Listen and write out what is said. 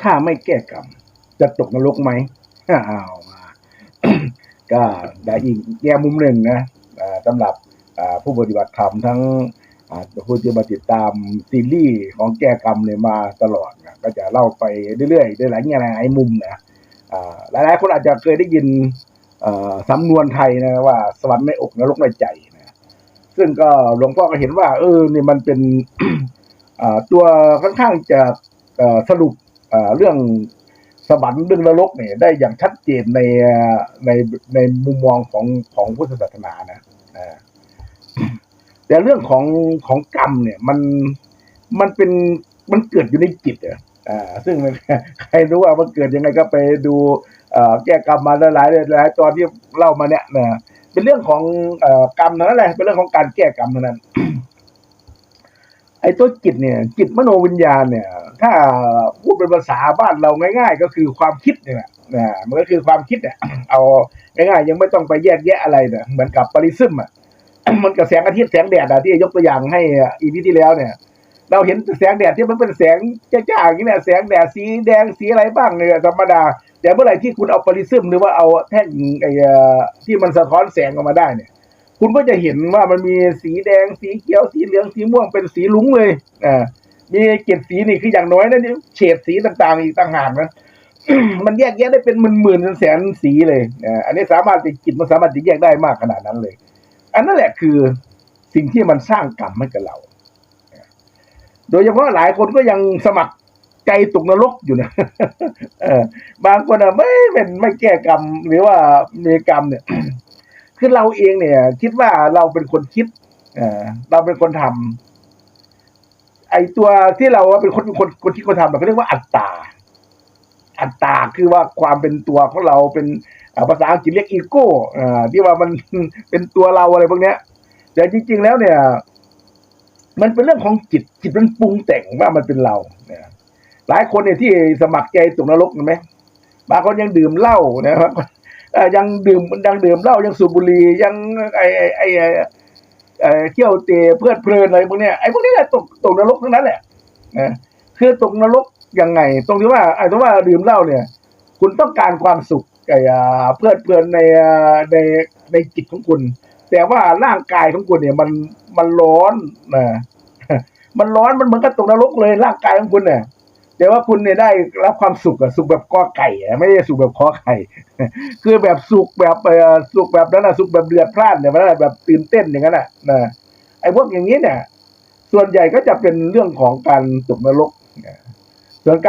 ถ้าไม่แก้กรรมจะตกนรกไหมอ้าวมา ก็ได้อีกแง่มุมหนึ่งนะสำหรับผู้ปฏิบัติธรรมทั้งผู้ที่มาติดตามซีรีส์ของแก้กรรมเนี่ยมาตลอดนะก็จะเล่าไปเรื่อยๆได้หลายแง่หลายมุมนะหลายๆคนอาจจะเคยได้ยินสำนวนไทยนะว่า สวรรค์ในอกนรกในใจนะซึ่งก็หลวงพ่อก็เห็นว่า เออนี่มันเป็นตัวค่อนข้างจะสรุป เรื่องสวรรค์เรื่องนรกเนี่ยได้อย่างชัดเจนในในในมุมมองของของพุทธศาสนานะแต่เรื่องของของกรรมเนี่ย มันมันเป็นมันเกิดอยู่ในจิตอะอ่าซึ่งใครรู้ว่ามันเกิดยังไงก็ไปดูแก้กรรมมาหลายๆหลายตอนที่เล่ามาเนี่ยนะเป็นเรื่องของอกรรมนั่นแหละเป็นเรื่องของการแก้กรรมเท่านั้นไอ้ตัวจิตเนี่ย จิตมโนวิญญาณเนี่ย ถ้าพูดเป็นภาษาบ้านเราง่าย ๆ ก็คือความคิดเนี่ยนะมันก็คือความคิดเนี่ยเอาง่ายๆยังไม่ต้องไปแยกแยะอะไรเนี่ยเหมือนกับปริซึมอะมันกับแสงอาทิตย์แสงแดดอะที่ยกตัวอย่างให้อีพีที่แล้วเนี่ย เราเห็นแสงแดดที่มันเป็นแสงจ้าๆอย่างนี้เนี่ยแสงแดดสีแดงสีอะไรบ้างเนี่ยธรรมดาแต่เมื่อไหร่ที่คุณเอาปริซึมหรือว่าเอาแท่งไอ้ที่มันสะท้อนแสงออกมาได้เนี่ย คุณก็จะเห็นว่ามันมีสีแดงสีเขียวสีเหลืองสีม่วงเป็นสีลุ้งเลยอ่า มีเจ็ดสีนี่คืออย่างน้อยนะนี่เฉดสีต่างๆอีกต่างหากนะมันแยกแยะได้เป็นหมื่นๆแสนสีเลยอันนี้สามารถจะจิตมันสามารถจะแยกได้มากขนาดนั้นเลย อันนั้นแหละคือสิ่งที่มันสร้างกรรมให้กับเรา โดยเฉพาะหลายคนก็ยังสมัครใจตกนรกอยู่นะบางคนอะไม่เป็นไม่แก้กรรม หรือว่ามีกรรมเนี่ย คือเราเองเนี่ย คิดว่าเราเป็นคนคิดเออเราเป็นคนทำ ไอตัวที่เราว่าเป็นคนคนคนที่คนทำเราเรียกว่าอัตตา อัตตาคือว่าความเป็นตัวของเราเป็นภาษาอังกฤษเรียกอีโก้ที่ว่ามันเป็นตัวเราอะไรพวกเนี้ย แต่จริง ๆ แล้วเนี่ย มันเป็นเรื่องของจิตจิตมันปรุงแต่งว่ามันเป็นเราเนี่ยหลายคนเนี่ยที่สมัครใจตกนรกเห็นไหมบางคนยังดื่มเหล้านะครับยังดื่มยังดื่มเหล้ายังสูบบุหรี่ยังไอไอไอ เออเที่ยวเตะเพลิดเพลินอะไรพวกเนี้ยไอ้พวกนี้แหละตกตกนรกทั้งนั้นแหละนะคือตกนรกยังไง ตรงที่ว่าไอ้ตรงว่าดื่มเหล้าเนี่ย คุณต้องการความสุขไอ้อ่าเพลิดเพลินในอ่าในในจิตของคุณ แต่ว่าร่างกายของคุณเนี่ยมันมันร้อนนะมันร้อนมันเหมือนกับตกนรกเลยร่างกายของคุณเนี่ย แต่ว่าคุณเนี่ยได้รับความสุขอะสุขแบบกอไก่อะไม่ได้สุขแบบคอไข่คือแบบสุขแบบเออสุขแบบนั้นอะสุขแบบเดือดพล่านเนี่ยมันอะแบบตื่นเต้นอย่างนั้นอะนะไอ้พวกอย่างนี้เนี่ย ส่วนใหญ่ก็จะเป็นเรื่องของการตกนรกนะส่วนการ